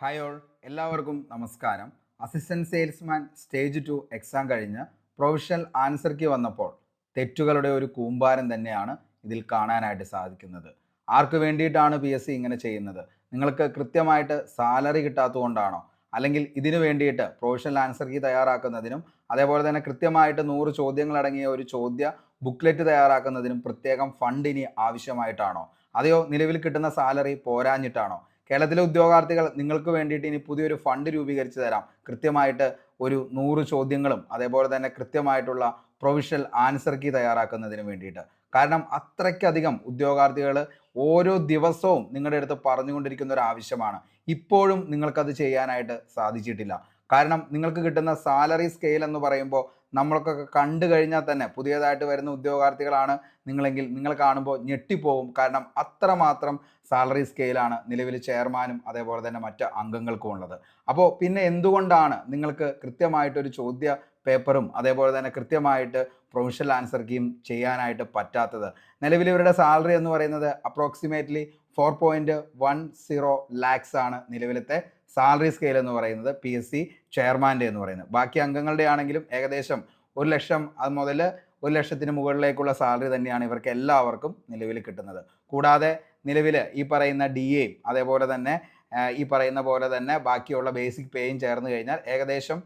Hi all. എല്ലാവർക്കും നമസ്കാരം. Assistant salesman stage two exam കഴിഞ്ഞ് പ്രൊഫഷണൽ ആൻസർക്ക് വന്നപ്പോൾ തെറ്റുകളുടെ ഒരു കൂമ്പാരം തന്നെയാണ് ഇതിൽ കാണാനായിട്ട് സാധിക്കുന്നത്. ആർക്ക് വേണ്ടിയിട്ടാണ് പി എസ് സി ഇങ്ങനെ ചെയ്യുന്നത്? നിങ്ങൾക്ക് കൃത്യമായിട്ട് സാലറി കിട്ടാത്തതുകൊണ്ടാണോ? അല്ലെങ്കിൽ ഇതിനു വേണ്ടിയിട്ട് പ്രൊഫഷണൽ ആൻസർ കീ തയ്യാറാക്കുന്നതിനും അതേപോലെ തന്നെ കൃത്യമായിട്ട് നൂറ് ചോദ്യങ്ങൾ അടങ്ങിയ ഒരു ചോദ്യ ബുക്ക്ലെറ്റ് തയ്യാറാക്കുന്നതിനും പ്രത്യേകം ഫണ്ട് ഇനി ആവശ്യമായിട്ടാണോ? അതെയോ നിലവിൽ കിട്ടുന്ന സാലറി പോരാഞ്ഞിട്ടാണോ? കേരളത്തിലെ ഉദ്യോഗാർത്ഥികൾ നിങ്ങൾക്ക് വേണ്ടിയിട്ട് ഇനി പുതിയൊരു ഫണ്ട് രൂപീകരിച്ച് തരാം. കൃത്യമായിട്ട് ഒരു നൂറ് ചോദ്യങ്ങളും അതേപോലെ തന്നെ കൃത്യമായിട്ടുള്ള പ്രൊവിഷണൽ ആൻസർ കീ തയ്യാറാക്കുന്നതിന് വേണ്ടിയിട്ട്. കാരണം അത്രയ്ക്കധികം ഉദ്യോഗാർത്ഥികൾ ഓരോ ദിവസവും നിങ്ങളുടെ അടുത്ത് പറഞ്ഞുകൊണ്ടിരിക്കുന്ന ഒരു ആവശ്യമാണ്. ഇപ്പോഴും നിങ്ങൾക്കത് ചെയ്യാനായിട്ട് സാധിച്ചിട്ടില്ല. കാരണം നിങ്ങൾക്ക് കിട്ടുന്ന സാലറി സ്കെയിൽ എന്ന് പറയുമ്പോൾ നമ്മളൊക്കെ കണ്ടു കഴിഞ്ഞാൽ തന്നെ പുതിയതായിട്ട് വരുന്ന ഉദ്യോഗാർത്ഥികളാണ് നിങ്ങളെങ്കിൽ നിങ്ങൾ കാണുമ്പോൾ ഞെട്ടിപ്പോവും. കാരണം അത്രമാത്രം സാലറി സ്കെയിലാണ് നിലവിൽ ചെയർമാനും അതേപോലെ തന്നെ മറ്റ് അംഗങ്ങൾക്കും ഉള്ളത്. അപ്പോൾ പിന്നെ എന്തുകൊണ്ടാണ് നിങ്ങൾക്ക് കൃത്യമായിട്ടൊരു ചോദ്യ പേപ്പറും അതേപോലെ തന്നെ കൃത്യമായിട്ട് പ്രൊവിഷണൽ ആൻസർ കീം ചെയ്യാനായിട്ട് പറ്റാത്തത്? നിലവിൽ ഇവരുടെ സാലറി എന്ന് പറയുന്നത് approximately four point one zero lakhs ആണ് നിലവിലത്തെ സാലറി സ്കെയിൽ എന്ന് പറയുന്നത് പി എസ് സി ചെയർമാന്റെ എന്ന് പറയുന്നത്. ബാക്കി അംഗങ്ങളുടെ ആണെങ്കിലും ഏകദേശം ഒരു ലക്ഷം അത് മുതൽ ഒരു ലക്ഷത്തിന് മുകളിലേക്കുള്ള സാലറി തന്നെയാണ് ഇവർക്ക് എല്ലാവർക്കും നിലവിൽ കിട്ടുന്നത്. കൂടാതെ നിലവിൽ ഈ പറയുന്ന ഡി എയും അതേപോലെ തന്നെ ഈ പറയുന്ന പോലെ തന്നെ ബാക്കിയുള്ള ബേസിക് പേയും ചേർന്ന് കഴിഞ്ഞാൽ ഏകദേശം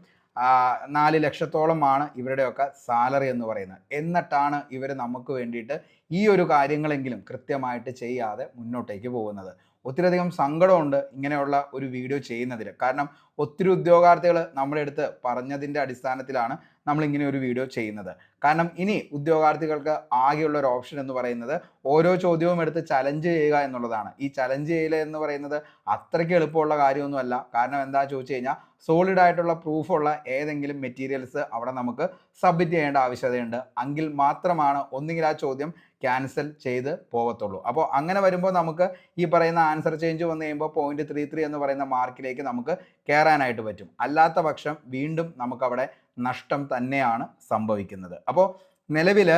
നാല് ലക്ഷത്തോളമാണ് ഇവരുടെയൊക്കെ സാലറി എന്ന് പറയുന്നത്. എന്നിട്ടാണ് ഇവർ നമുക്ക് വേണ്ടിയിട്ട് ഈ ഒരു കാര്യങ്ങളെങ്കിലും കൃത്യമായിട്ട് ചെയ്യാതെ മുന്നോട്ടേക്ക് പോകുന്നത്. ഒത്തിരിയധികം സങ്കടമുണ്ട് ഇങ്ങനെയുള്ള ഒരു വീഡിയോ ചെയ്യുന്നതിൽ കാരണം ഒത്തിരി ഉദ്യോഗാർത്ഥികൾ നമ്മുടെ അടുത്ത് പറഞ്ഞതിന്റെ അടിസ്ഥാനത്തിലാണ് നമ്മൾ ഇങ്ങനെ ഒരു വീഡിയോ ചെയ്യുന്നത്. കാരണം ഇനി ഉദ്യോഗാർത്ഥികൾക്ക് ആകെയുള്ള ഒരു ഓപ്ഷൻ എന്ന് പറയുന്നത് ഓരോ ചോദ്യവും എടുത്ത് ചലഞ്ച് ചെയ്യുക എന്നുള്ളതാണ്. ഈ ചലഞ്ച് ചെയ്യുക എന്ന് പറയുന്നത് അത്രയ്ക്ക് എളുപ്പമുള്ള കാര്യമൊന്നുമല്ല. കാരണം എന്താ ചോദിച്ചു കഴിഞ്ഞാൽ സോളിഡ് ആയിട്ടുള്ള പ്രൂഫുള്ള ഏതെങ്കിലും മെറ്റീരിയൽസ് അവിടെ നമുക്ക് സബ്മിറ്റ് ചെയ്യേണ്ട ആവശ്യതയുണ്ട്. എങ്കിൽ മാത്രമാണ് ഒന്നുകിൽ ആ ചോദ്യം ക്യാൻസൽ ചെയ്ത് പോകത്തുള്ളൂ. അപ്പോൾ അങ്ങനെ വരുമ്പോൾ നമുക്ക് ഈ പറയുന്ന ആൻസർ ചേഞ്ച് വന്നു കഴിയുമ്പോൾ പോയിന്റ് ത്രീ ത്രീ എന്ന് പറയുന്ന മാർക്കിലേക്ക് നമുക്ക് കയറാനായിട്ട് പറ്റും. അല്ലാത്ത പക്ഷം വീണ്ടും നമുക്കവിടെ നഷ്ടം തന്നെയാണ് സംഭവിക്കുന്നത്. അപ്പോൾ നിലവിൽ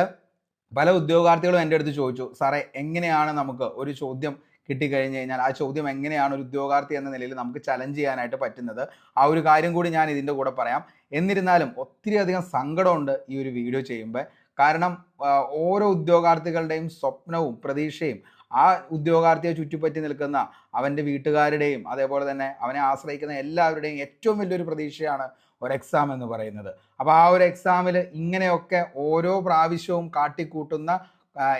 പല ഉദ്യോഗാർത്ഥികളും എന്റെ അടുത്ത് ചോദിച്ചു സാറേ എങ്ങനെയാണ് നമുക്ക് ഒരു ചോദ്യം കിട്ടിക്കഴിഞ്ഞ് കഴിഞ്ഞാൽ ആ ചോദ്യം എങ്ങനെയാണ് ഒരു ഉദ്യോഗാർത്ഥി എന്ന നിലയിൽ നമുക്ക് ചലഞ്ച് ചെയ്യാനായിട്ട് പറ്റുന്നത്? ആ ഒരു കാര്യം കൂടി ഞാൻ ഇതിന്റെ കൂടെ പറയാം. എന്നിരുന്നാലും ഒത്തിരി അധികം സങ്കടമുണ്ട് ഈ ഒരു വീഡിയോ ചെയ്യുമ്പോൾ കാരണം ഓരോ ഉദ്യോഗാർത്ഥികളുടെയും സ്വപ്നവും പ്രതീക്ഷയും ആ ഉദ്യോഗാർത്ഥിയെ ചുറ്റിപ്പറ്റി നിൽക്കുന്ന അവന്റെ വീട്ടുകാരുടെയും അതേപോലെ തന്നെ അവനെ ആശ്രയിക്കുന്ന എല്ലാവരുടെയും ഏറ്റവും വലിയൊരു പ്രതീക്ഷയാണ് ഒരു എക്സാം എന്ന് പറയുന്നത്. അപ്പോൾ ആ ഒരു എക്സാമിൽ ഇങ്ങനെയൊക്കെ ഓരോ പ്രാവശ്യവും കാട്ടിക്കൂട്ടുന്ന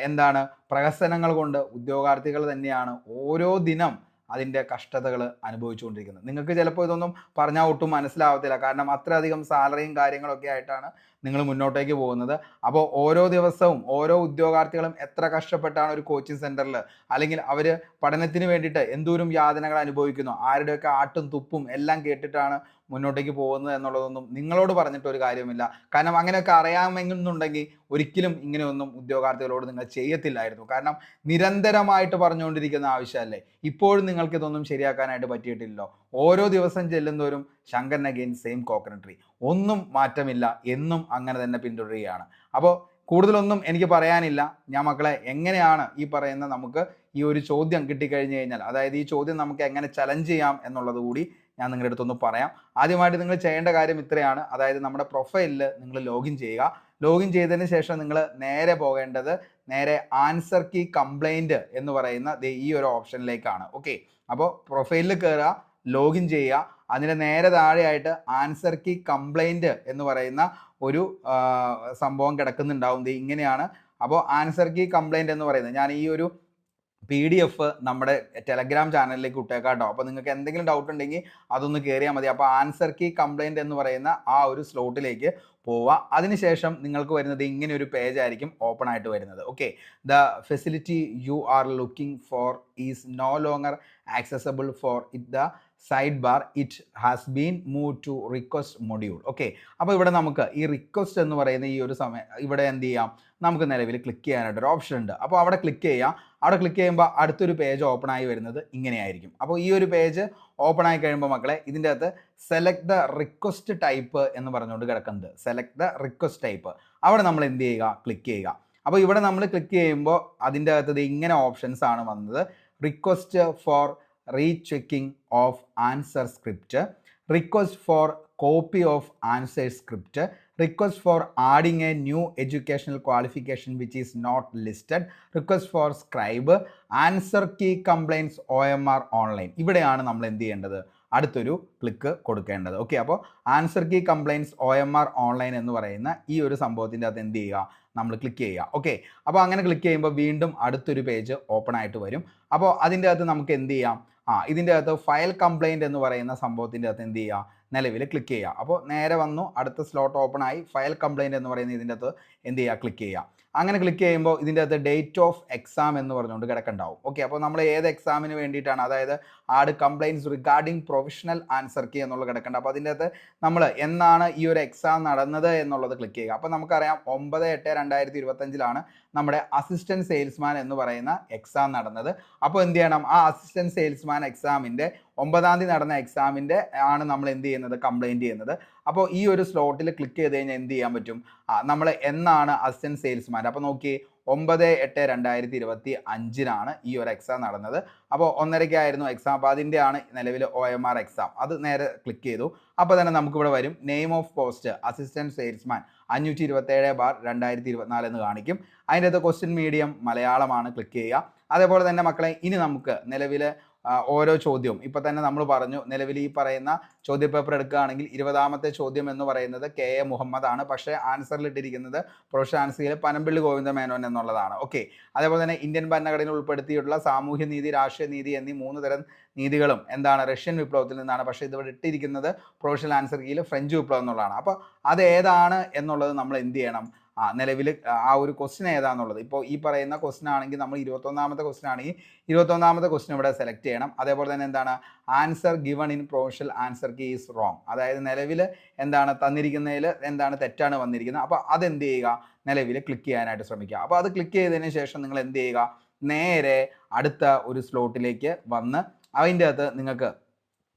എന്താണ് പ്രഹസനങ്ങൾ കൊണ്ട് ഉദ്യോഗാർത്ഥികൾ തന്നെയാണ് ഓരോ ദിനം അതിന്റെ കഷ്ടതകൾ അനുഭവിച്ചുകൊണ്ടിരിക്കുന്നത്. നിങ്ങൾക്ക് ചിലപ്പോൾ ഇതൊന്നും പറഞ്ഞാൽ ഒട്ടും മനസ്സിലാവത്തില്ല. കാരണം അത്രയധികം സാലറിയും കാര്യങ്ങളൊക്കെ ആയിട്ടാണ് നിങ്ങൾ മുന്നോട്ടേക്ക് പോകുന്നത്. അപ്പോൾ ഓരോ ദിവസവും ഓരോ ഉദ്യോഗാർത്ഥികളും എത്ര കഷ്ടപ്പെട്ടാണ് ഒരു കോച്ചിങ് സെന്ററിൽ അല്ലെങ്കിൽ അവർ പഠനത്തിന് വേണ്ടിയിട്ട് എന്തോരം യാതനകൾ അനുഭവിക്കുന്നു? ആരുടെയൊക്കെ ആട്ടും തുപ്പും എല്ലാം കേട്ടിട്ടാണ് മുന്നോട്ടേക്ക് പോകുന്നത് എന്നുള്ളതൊന്നും നിങ്ങളോട് പറഞ്ഞിട്ട് ഒരു കാര്യമില്ല കാരണം അങ്ങനെയൊക്കെ അറിയാമെന്നുണ്ടെങ്കിൽ ഒരിക്കലും ഇങ്ങനെയൊന്നും ഉദ്യോഗാർത്ഥികളോട് നിങ്ങൾ ചെയ്യത്തില്ലായിരുന്നു. കാരണം നിരന്തരമായിട്ട് പറഞ്ഞുകൊണ്ടിരിക്കുന്ന ആവശ്യമല്ലേ? ഇപ്പോഴും നിങ്ങൾക്ക് ഇതൊന്നും ശരിയാക്കാനായിട്ട് പറ്റിയിട്ടില്ലല്ലോ. ഓരോ ദിവസം ചെല്ലുന്നവരും Shankaran again same coconut tree ഒന്നും മാറ്റമില്ല എന്നും അങ്ങനെ തന്നെ പിന്തുടരുകയാണ്. അപ്പോൾ കൂടുതലൊന്നും എനിക്ക് പറയാനില്ല. ഞാൻ മക്കളെ എങ്ങനെയാണ് ഈ പറയുന്ന നമുക്ക് ഈ ഒരു ചോദ്യം കിട്ടിക്കഴിഞ്ഞു കഴിഞ്ഞാൽ അതായത് ഈ ചോദ്യം നമുക്ക് എങ്ങനെ ചലഞ്ച് ചെയ്യാം എന്നുള്ളത് കൂടി ഞാൻ നിങ്ങളുടെ അടുത്തൊന്ന് പറയാം. ആദ്യമായിട്ട് നിങ്ങൾ ചെയ്യേണ്ട കാര്യം ഇത്രയാണ്. അതായത് നമ്മുടെ പ്രൊഫൈലിൽ നിങ്ങൾ ലോഗിൻ ചെയ്യുക. ലോഗിൻ ചെയ്തതിന് ശേഷം നിങ്ങൾ നേരെ പോകേണ്ടത് നേരെ ആൻസർ കീ കംപ്ലൈന്റ് എന്ന് പറയുന്ന ഈ ഒരു ഓപ്ഷനിലേക്കാണ് ഓക്കെ അപ്പോൾ പ്രൊഫൈലിൽ കയറുക ലോഗിൻ ചെയ്യുക. അതിന്റെ നേരെ താഴെയായിട്ട് ആൻസർ കീ കംപ്ലൈന്റ് എന്ന് പറയുന്ന ഒരു സംഭവം കിടക്കുന്നുണ്ടാവും. ഇങ്ങനെയാണ്. അപ്പോൾ ആൻസർ കീ കംപ്ലൈന്റ് എന്ന് പറയുന്നത്. ഞാൻ ഈ ഒരു പി ഡി എഫ് നമ്മുടെ ടെലഗ്രാം ചാനലിലേക്ക് ഇട്ടേക്കാം കേട്ടോ. അപ്പോൾ നിങ്ങൾക്ക് എന്തെങ്കിലും ഡൗട്ട് ഉണ്ടെങ്കിൽ അതൊന്ന് കയറിയാൽ മതി. അപ്പോൾ ആൻസർ കീ കംപ്ലൈന്റ് എന്ന് പറയുന്ന ആ ഒരു സ്ലോട്ടിലേക്ക് പോവുക. അതിനുശേഷം നിങ്ങൾക്ക് വരുന്നത് ഇങ്ങനെ ഒരു പേജ് ആയിരിക്കും ഓപ്പൺ ആയിട്ട് വരുന്നത്. Okay the facility you are looking for is no longer accessible for it the side bar it has been move to request module okay അപ്പോൾ ഇവിടെ നമുക്ക് ഈ റിക്വസ്റ്റ് എന്ന് പറയുന്ന ഈ ഒരു സമയം ഇവിടെ എന്ത് ചെയ്യാം? നമുക്ക് നിലവിൽ ക്ലിക്ക് ചെയ്യാനായിട്ട് ഒരു ഓപ്ഷൻ ഉണ്ട്. അപ്പോൾ അവിടെ ക്ലിക്ക് ചെയ്യാം. അവിടെ ക്ലിക്ക് ചെയ്യുമ്പോൾ അടുത്തൊരു പേജ് ഓപ്പൺ ആയി വരുന്നത് ഇങ്ങനെയായിരിക്കും. അപ്പോൾ ഈ ഒരു പേജ് ഓപ്പൺ ആയി കഴിയുമ്പോൾ മക്കളെ ഇതിന്റെ അകത്ത് സെലക്ട് ദ റിക്വസ്റ്റ് ടൈപ്പ് എന്ന് പറഞ്ഞുകൊണ്ട് കിടക്കുന്നത് സെലക്ട് ദ റിക്വസ്റ്റ് ടൈപ്പ് അവിടെ നമ്മൾ എന്ത് ചെയ്യുക? ക്ലിക്ക് ചെയ്യുക. അപ്പോൾ ഇവിടെ നമ്മൾ ക്ലിക്ക് ചെയ്യുമ്പോൾ അതിന്റെ അകത്ത് ഇങ്ങനെ ഓപ്ഷൻസ് ആണ് വന്നത്. Request for rechecking of answer script request for copy of answer script request for adding a new educational qualification which is not listed request for scribe answer key compliance O M R online ഇവിടെയാണ് നമ്മൾ എന്ത് ചെയ്യേണ്ടത്? അടുത്തൊരു click കൊടുക്കേണ്ടത്. Okay അപ്പോൾ answer key compliance O M R online എന്ന് പറയുന്ന ഈ ഒരു സംഭവത്തിന്റെ അകത്ത് എന്ത് ചെയ്യുക? നമ്മൾ ക്ലിക്ക് ചെയ്യുക. ഓക്കെ അപ്പോൾ അങ്ങനെ ക്ലിക്ക് ചെയ്യുമ്പോൾ വീണ്ടും അടുത്തൊരു പേജ് ഓപ്പൺ ആയിട്ട് വരും. അപ്പോൾ അതിന്റെ അകത്ത് നമുക്ക് എന്ത് ചെയ്യാം? ആ ഇതിന്റെ അകത്ത് ഫയൽ കംപ്ലൈന്റ് എന്ന് പറയുന്ന സംഭവത്തിന്റെ അകത്ത് എന്ത് ചെയ്യുക? നിലവിൽ ക്ലിക്ക് ചെയ്യുക. അപ്പോൾ നേരെ വന്നു അടുത്ത സ്ലോട്ട് ഓപ്പൺ ആയി ഫയൽ കംപ്ലൈന്റ് എന്ന് പറയുന്ന ഇതിന്റെ അകത്ത് എന്ത് ചെയ്യുക? ക്ലിക്ക് ചെയ്യുക. അങ്ങനെ ക്ലിക്ക് ചെയ്യുമ്പോൾ ഇതിന്റെ അകത്ത് ഡേറ്റ് ഓഫ് എക്സാം എന്ന് പറഞ്ഞുകൊണ്ട് കിടക്കണ്ടാവും. ഓക്കെ അപ്പോൾ നമ്മൾ ഏത് എക്സാമിന് വേണ്ടിയിട്ടാണ്? അതായത് ആട് compliance regarding professional answer key എന്നുള്ളത് കിടക്കേണ്ട. അപ്പോൾ അതിന്റെ അകത്ത് നമ്മൾ എന്നാണ് ഈ ഒരു എക്സാം നടന്നത് എന്നുള്ളത് ക്ലിക്ക് ചെയ്യുക. അപ്പോൾ നമുക്കറിയാം ഒമ്പത് എട്ട് രണ്ടായിരത്തി ഇരുപത്തഞ്ചിലാണ് നമ്മുടെ അസിസ്റ്റന്റ് സെയിൽസ്മാൻ എന്ന് പറയുന്ന എക്സാം നടന്നത്. അപ്പോൾ എന്ത് ചെയ്യണം? ആ അസിസ്റ്റന്റ് സെയിൽസ്മാൻ എക്സാമിന്റെ ഒമ്പതാം തീയതി നടന്ന എക്സാമിന്റെ ആണ് നമ്മൾ എന്ത് ചെയ്യുന്നത്? കംപ്ലയിന്റ് ചെയ്യുന്നത്. അപ്പോൾ ഈ ഒരു സ്ലോട്ടിൽ ക്ലിക്ക് ചെയ്ത് കഴിഞ്ഞാൽ എന്ത് ചെയ്യാൻ പറ്റും? നമ്മൾ എന്നാണ് അസിസ്റ്റന്റ് സെയിൽസ്മാൻ അപ്പോൾ നോക്കി ഒമ്പത് എട്ട് രണ്ടായിരത്തി ഇരുപത്തി അഞ്ചിനാണ് ഈ ഒരു എക്സാം നടന്നത്. അപ്പോൾ ഒന്നരയ്ക്കായിരുന്നു എക്സാം അപ്പോൾ അതിന്റെ ആണ് നിലവിൽ ഒ എം ആർ എക്സാം അത് നേരെ ക്ലിക്ക് ചെയ്തു. അപ്പോൾ തന്നെ നമുക്കിവിടെ വരും. Name of post assistant salesman അഞ്ഞൂറ്റി ഇരുപത്തേഴ് ബാർ രണ്ടായിരത്തി ഇരുപത്തിനാല് എന്ന് കാണിക്കും. അതിന്റെ അകത്ത് ക്വസ്റ്റ്യൻ മീഡിയം മലയാളമാണ് ക്ലിക്ക് ചെയ്യുക. അതേപോലെ തന്നെ മക്കളെ ഇനി നമുക്ക് നിലവിൽ ഓരോ ചോദ്യവും. ഇപ്പൊ തന്നെ നമ്മൾ പറഞ്ഞു നിലവിൽ ഈ പറയുന്ന ചോദ്യപേപ്പർ എടുക്കുകയാണെങ്കിൽ ഇരുപതാമത്തെ ചോദ്യം എന്ന് പറയുന്നത് കെ എ മുഹമ്മദ് ആണ്. പക്ഷേ ആൻസറിൽ ഇട്ടിരിക്കുന്നത് പ്രൊഫഷണൽ ആൻസറിൽ പനമ്പിള്ളി ഗോവിന്ദ മേനോൻ എന്നുള്ളതാണ്. ഓക്കെ. അതേപോലെ തന്നെ ഇന്ത്യൻ ഭരണഘടനയിൽ ഉൾപ്പെടുത്തിയിട്ടുള്ള സാമൂഹ്യ നീതി രാഷ്ട്രീയ നീതി എന്നീ മൂന്ന് തരം നീതികളും എന്താണ്? റഷ്യൻ വിപ്ലവത്തിൽ നിന്നാണ്. പക്ഷേ ഇതിവിടെ ഇട്ടിരിക്കുന്നത് പ്രൊഫഷണൽ ആൻസർ കീയിൽ ഫ്രഞ്ച് വിപ്ലവം എന്നുള്ളതാണ്. അപ്പോൾ അത് ഏതാണ് എന്നുള്ളത് നമ്മൾ എന്ത് ചെയ്യണം? ആ നിലവിൽ ആ ഒരു ക്വസ്റ്റ്യൻ ഏതാണെന്നുള്ളത് ഇപ്പോൾ ഈ പറയുന്ന ക്വസ്റ്റ്യൻ ആണെങ്കിൽ നമ്മൾ ഇരുപത്തൊന്നാമത്തെ ക്വസ്റ്റ്യൻ ആണെങ്കിൽ ഇരുപത്തൊന്നാമത്തെ ക്വസ്റ്റ്യൻ ഇവിടെ സെലക്ട് ചെയ്യണം. അതേപോലെ തന്നെ എന്താണ്? Answer given in professional answer key is wrong അതായത് നിലവിൽ എന്താണ് തന്നിരിക്കുന്നതിൽ എന്താണ് തെറ്റാണ് വന്നിരിക്കുന്നത്. അപ്പോൾ അതെന്ത് ചെയ്യുക? നിലവിൽ ക്ലിക്ക് ചെയ്യാനായിട്ട് ശ്രമിക്കുക. അപ്പോൾ അത് ക്ലിക്ക് ചെയ്തതിന് ശേഷം നിങ്ങൾ എന്ത് ചെയ്യുക? നേരെ അടുത്ത ഒരു സ്ലോട്ടിലേക്ക് വന്ന് അതിന്റെ അകത്ത് നിങ്ങൾക്ക്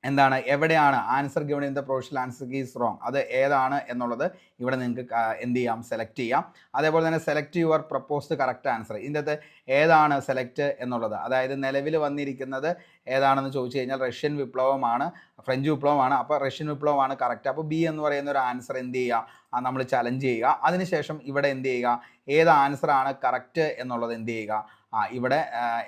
എന്താണ്? എവിടെയാണ്? Answer given in the professional answer is wrong അത് ഏതാണ് എന്നുള്ളത് ഇവിടെ നിങ്ങൾക്ക് എന്ത് ചെയ്യാം? സെലക്ട് ചെയ്യാം. അതേപോലെ തന്നെ select your proposed correct answer ഇതിന്റെ ഏതാണ് സെലക്ട് എന്നുള്ളത്? അതായത് നിലവിൽ വന്നിരിക്കുന്നത് ഏതാണെന്ന് ചോദിച്ചു കഴിഞ്ഞാൽ റഷ്യൻ വിപ്ലവമാണ് ഫ്രഞ്ച് വിപ്ലവമാണ്. അപ്പോൾ റഷ്യൻ വിപ്ലവമാണ് കറക്റ്റ് അപ്പോൾ ബി എന്ന് പറയുന്ന ഒരു ആൻസർ എന്ത് ചെയ്യുക? നമ്മൾ ചലഞ്ച് ചെയ്യുക. അതിനുശേഷം ഇവിടെ എന്ത് ചെയ്യുക? ഏത് ആൻസറാണ് കറക്റ്റ് എന്നുള്ളത് എന്ത് ചെയ്യുക? ആ ഇവിടെ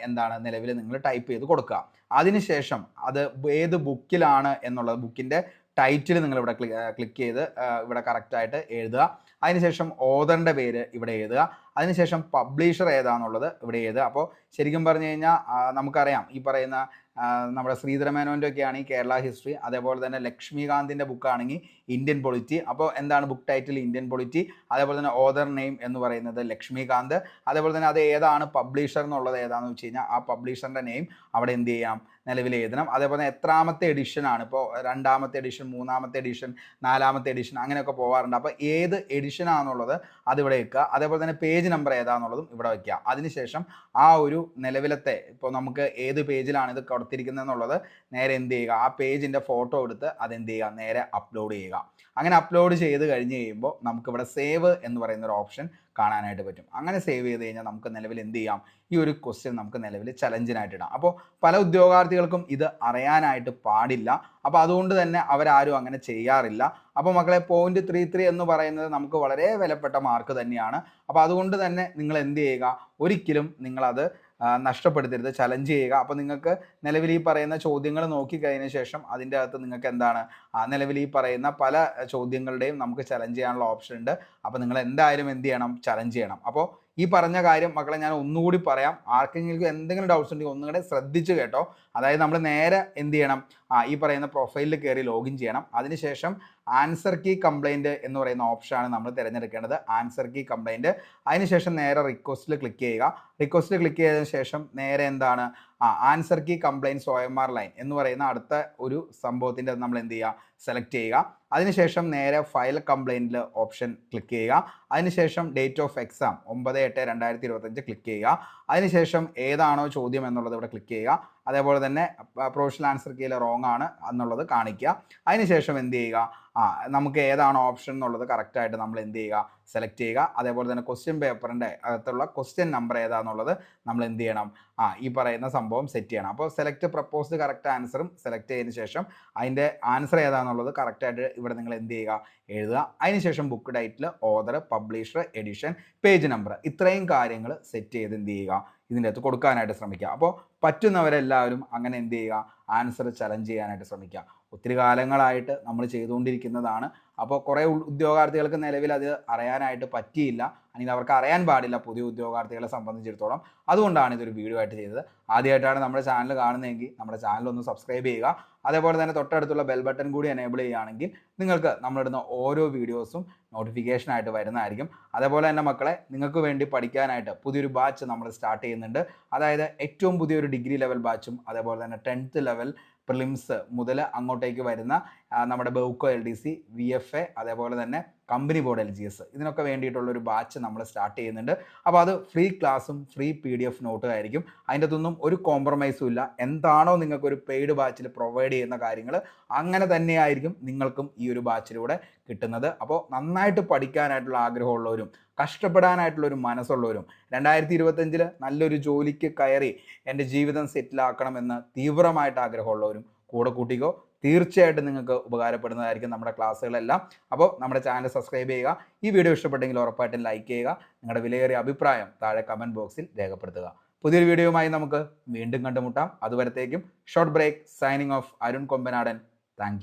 എന്താണ് നിലവിൽ നിങ്ങൾ ടൈപ്പ് ചെയ്ത് കൊടുക്കുക. അതിനുശേഷം അത് ഏത് ബുക്കിലാണ് എന്നുള്ളത് ബുക്കിന്റെ ടൈറ്റിൽ നിങ്ങൾ ഇവിടെ ക്ലിക്ക് ചെയ്ത് ഇവിടെ കറക്റ്റായിട്ട് എഴുതുക. അതിനുശേഷം ഓതറിന്റെ പേര് ഇവിടെ എഴുതുക. അതിനുശേഷം പബ്ലിഷർ ഏതാണെന്നുള്ളത് ഇവിടെ എഴുതുക. അപ്പോൾ ശരിക്കും പറഞ്ഞു കഴിഞ്ഞാൽ നമുക്കറിയാം. ഈ പറയുന്ന നമ്മുടെ നമ്മുടെ ശ്രീധരമേനോന്റെ ഒക്കെ ആണെങ്കിൽ കേരള ഹിസ്റ്ററി അതേപോലെ തന്നെ ലക്ഷ്മികാന്തിന്റെ ബുക്കാണെങ്കിൽ ഇന്ത്യൻ പൊളിറ്റി അപ്പോൾ എന്താണ് ബുക്ക് ടൈറ്റിൽ ഇന്ത്യൻ പൊളിറ്റി അതേപോലെ തന്നെ ഓദർ നെയിം എന്ന് പറയുന്നത് ലക്ഷ്മികാന്ത്. അതേപോലെ തന്നെ അത് ഏതാണ് പബ്ലിഷർ എന്നുള്ളത് ഏതാണെന്ന് വെച്ച് കഴിഞ്ഞാൽ ആ പബ്ലിഷറിന്റെ നെയിം അവിടെ എന്ത് ചെയ്യാം? നിലവിൽ എഴുതണം. അതേപോലെ എത്രാമത്തെ എഡിഷൻ ആണ്. ഇപ്പോൾ രണ്ടാമത്തെ എഡിഷൻ മൂന്നാമത്തെ എഡിഷൻ നാലാമത്തെ എഡിഷൻ അങ്ങനെയൊക്കെ പോകാറുണ്ട് അപ്പോൾ ഏത് എഡിഷൻ ആണെന്നുള്ളത് അതിവിടെ വെക്കുക. അതേപോലെ തന്നെ പേജ് നമ്പർ ഏതാണെന്നുള്ളതും ഇവിടെ വയ്ക്കുക അതിനുശേഷം ആ ഒരു നിലവിലത്തെ ഇപ്പോൾ നമുക്ക് ഏത് പേജിലാണ് ഇത് കൊടുത്തിരിക്കുന്നത് എന്നുള്ളത് നേരെ എന്ത് ചെയ്യുക? ആ പേജിന്റെ ഫോട്ടോ എടുത്ത് അതെന്ത് ചെയ്യുക? നേരെ അപ്ലോഡ് ചെയ്യുക. അങ്ങനെ അപ്ലോഡ് ചെയ്ത് കഴിഞ്ഞ് കഴിയുമ്പോൾ നമുക്കിവിടെ സേവ് എന്ന് പറയുന്ന ഒരു ഓപ്ഷൻ കാണാനായിട്ട് പറ്റും. അങ്ങനെ സേവ് ചെയ്ത് കഴിഞ്ഞാൽ നമുക്ക് നിലവിൽ എന്ത് ചെയ്യാം? ഈ ഒരു ക്വസ്റ്റ്യൻ നമുക്ക് നിലവിൽ ചലഞ്ചിനായിട്ട് ഇടാം. അപ്പോൾ പല ഉദ്യോഗാർത്ഥികൾക്കും ഇത് അറിയാനായിട്ട് പാടില്ല. അപ്പോൾ അതുകൊണ്ട് തന്നെ അവരാരും അങ്ങനെ ചെയ്യാറില്ല. അപ്പോൾ മക്കളെ പോയിന്റ് ത്രീ ത്രീ എന്ന് പറയുന്നത് നമുക്ക് വളരെ വിലപ്പെട്ട മാർക്ക് തന്നെയാണ്. അപ്പോൾ അതുകൊണ്ട് തന്നെ നിങ്ങൾ എന്ത് ചെയ്യുക? ഒരിക്കലും നിങ്ങളത് നഷ്ടപ്പെടുത്തരുത്. ചലഞ്ച് ചെയ്യുക. അപ്പോൾ നിങ്ങൾക്ക് നിലവിൽ ഈ പറയുന്ന ചോദ്യങ്ങൾ നോക്കിക്കഴിഞ്ഞ ശേഷം അതിന്റെ അകത്ത് നിങ്ങൾക്ക് എന്താണ്? ആ, നിലവിൽ ഈ പറയുന്ന പല ചോദ്യങ്ങളുടെയും നമുക്ക് ചലഞ്ച് ചെയ്യാനുള്ള ഓപ്ഷൻ ഉണ്ട്. അപ്പോൾ നിങ്ങൾ എന്തായാലും എന്ത് ചെയ്യണം? ചലഞ്ച് ചെയ്യണം. അപ്പോൾ ഈ പറഞ്ഞ കാര്യം മക്കളെ ഞാൻ ഒന്നുകൂടി പറയാം. ആർക്കെങ്കിലും എന്തെങ്കിലും ഡൗട്ട്സ് ഉണ്ടെങ്കിൽ ഒന്നുകൂടെ ശ്രദ്ധിച്ച് കേട്ടോ. അതായത് നമ്മൾ നേരെ എന്ത് ചെയ്യണം? ഈ പറയുന്ന പ്രൊഫൈലിൽ കയറി ലോഗിൻ ചെയ്യണം. അതിനുശേഷം ആൻസർ കീ കംപ്ലൈന്റ് എന്ന് പറയുന്ന ഓപ്ഷനാണ് നമ്മൾ തിരഞ്ഞെടുക്കേണ്ടത്. ആൻസർ കീ കംപ്ലൈന്റ് അതിനുശേഷം നേരെ റിക്വസ്റ്റിൽ ക്ലിക്ക് ചെയ്യുക. റിക്വസ്റ്റിൽ ക്ലിക്ക് ചെയ്തതിന് ശേഷം നേരെ എന്താണ്? ആ answer key complaints O M R line എന്ന് പറയുന്ന അടുത്ത ഒരു സംഭവത്തിന്റെ നമ്മൾ എന്ത് ചെയ്യുക? സെലക്ട് ചെയ്യുക. അതിനുശേഷം നേരെ ഫയൽ കംപ്ലൈന്റിൽ ഓപ്ഷൻ ക്ലിക്ക് ചെയ്യുക. അതിനുശേഷം ഡേറ്റ് ഓഫ് എക്സാം ഒമ്പത് എട്ട് രണ്ടായിരത്തി ഇരുപത്തഞ്ച് ക്ലിക്ക് ചെയ്യുക. അതിനുശേഷം ഏതാണോ ചോദ്യം എന്നുള്ളത് ഇവിടെ ക്ലിക്ക് ചെയ്യുക. അതേപോലെ തന്നെ പ്രൊഫഷണൽ ആൻസർ കീയിൽ റോങ് ആണ് എന്നുള്ളത് കാണിക്കുക. അതിനുശേഷം എന്ത് ചെയ്യുക? ആ നമുക്ക് ഏതാണ് ഓപ്ഷൻ എന്നുള്ളത് കറക്റ്റായിട്ട് നമ്മൾ എന്ത് ചെയ്യുക? സെലക്ട് ചെയ്യുക. അതേപോലെ തന്നെ ക്വസ്റ്റ്യൻ പേപ്പറിന്റെ അകത്തുള്ള ക്വസ്റ്റ്യൻ നമ്പർ ഏതാണെന്നുള്ളത് നമ്മൾ എന്ത് ചെയ്യണം? ആ ഈ പറയുന്ന സംഭവം സെറ്റ് ചെയ്യണം. അപ്പോൾ സെലക്ട് പ്രപ്പോസ്ഡ് കറക്റ്റ് ആൻസറും സെലക്ട് ചെയ്തതിന് ശേഷം അതിന്റെ ആൻസർ ഏതാണെന്നുള്ളത് കറക്റ്റായിട്ട് ഇവിടെ നിങ്ങൾ എന്ത് ചെയ്യുക? എഴുതുക. അതിനുശേഷം book ഡൈറ്റിൽ author publisher edition page number ഇത്രയും കാര്യങ്ങൾ സെറ്റ് ചെയ്ത് എന്ത് ചെയ്യുക? ഇതിന്റെ അകത്ത് കൊടുക്കാനായിട്ട് ശ്രമിക്കുക. അപ്പോൾ പറ്റുന്നവരെല്ലാവരും അങ്ങനെ എന്ത് ചെയ്യുക? ആൻസർ ചലഞ്ച് ചെയ്യാനായിട്ട് ശ്രമിക്കുക. ഒത്തിരി കാലങ്ങളായിട്ട് നമ്മൾ ചെയ്തുകൊണ്ടിരിക്കുന്നതാണ്. അപ്പോൾ കുറേ ഉദ്യോഗാർത്ഥികൾക്ക് നിലവിൽ അത് അറിയാനായിട്ട് പറ്റിയില്ല. അല്ലെങ്കിൽ അവർക്ക് അറിയാൻ പാടില്ല പുതിയ ഉദ്യോഗാർത്ഥികളെ സംബന്ധിച്ചിടത്തോളം. അതുകൊണ്ടാണ് ഇതൊരു വീഡിയോ ആയിട്ട് ചെയ്തത്. ആദ്യമായിട്ടാണ് നമ്മുടെ ചാനൽ കാണുന്നതെങ്കിൽ നമ്മുടെ ചാനൽ ഒന്ന് സബ്സ്ക്രൈബ് ചെയ്യുക. അതേപോലെ തന്നെ തൊട്ടടുത്തുള്ള ബെൽ ബട്ടൺ കൂടി എനേബിൾ ചെയ്യുകയാണെങ്കിൽ നിങ്ങൾക്ക് നമ്മളിടുന്ന ഓരോ വീഡിയോസും നോട്ടിഫിക്കേഷൻ ആയിട്ട് വരുന്നതായിരിക്കും. അതേപോലെ തന്നെ മക്കളെ നിങ്ങൾക്ക് വേണ്ടി പഠിക്കാനായിട്ട് പുതിയൊരു ബാച്ച് നമ്മൾ സ്റ്റാർട്ട് ചെയ്യുന്നുണ്ട്. അതായത് ഏറ്റവും പുതിയൊരു ഡിഗ്രി ലെവൽ ബാച്ചും അതേപോലെ തന്നെ ടെൻത്ത് ലെവൽ പ്രിലിംസ് മുതൽ അങ്ങോട്ടേക്ക് വരുന്ന നമ്മുടെ ബൗക്കോ L D C V F A അതേപോലെ തന്നെ company board L G S ഇതിനൊക്കെ വേണ്ടിയിട്ടുള്ള ഒരു ബാച്ച് നമ്മൾ സ്റ്റാർട്ട് ചെയ്യുന്നുണ്ട്. അപ്പോൾ അത് ഫ്രീ ക്ലാസ്സും ഫ്രീ പി ഡി എഫ് നോട്ടും ആയിരിക്കും. അതിന്റെ അതൊന്നും ഒരു കോംപ്രമൈസും ഇല്ല. എന്താണോ നിങ്ങൾക്ക് ഒരു പെയ്ഡ് ബാച്ചിൽ പ്രൊവൈഡ് ചെയ്യുന്ന കാര്യങ്ങൾ അങ്ങനെ തന്നെയായിരിക്കും നിങ്ങൾക്കും ഈ ഒരു ബാച്ചിലൂടെ കിട്ടുന്നത്. അപ്പോൾ നന്നായിട്ട് പഠിക്കാനായിട്ടുള്ള ആഗ്രഹമുള്ളവരും കഷ്ടപ്പെടാനായിട്ടുള്ള ഒരു മനസ്സുള്ളവരും രണ്ടായിരത്തി ഇരുപത്തഞ്ചിൽ നല്ലൊരു ജോലിക്ക് കയറി എന്റെ ജീവിതം സെറ്റിലാക്കണമെന്ന് തീവ്രമായിട്ട് ആഗ്രഹമുള്ളവരും കൂടെ കൂട്ടിക്കോ. തീർച്ചയായിട്ടും നിങ്ങൾക്ക് ഉപകാരപ്പെടുന്നതായിരിക്കും നമ്മുടെ ക്ലാസ്സുകളെല്ലാം. അപ്പോൾ നമ്മുടെ ചാനൽ സബ്സ്ക്രൈബ് ചെയ്യുക. ഈ വീഡിയോ ഇഷ്ടപ്പെട്ടെങ്കിൽ ഉറപ്പായിട്ടും ലൈക്ക് ചെയ്യുക. നിങ്ങളുടെ വിലയേറിയ അഭിപ്രായം താഴെ കമന്റ് ബോക്സിൽ രേഖപ്പെടുത്തുക. പുതിയൊരു വീഡിയോയുമായി നമുക്ക് വീണ്ടും കണ്ടുമുട്ടാം. അതുവരത്തേക്കും short break signing off Arun Kombanadan. Thank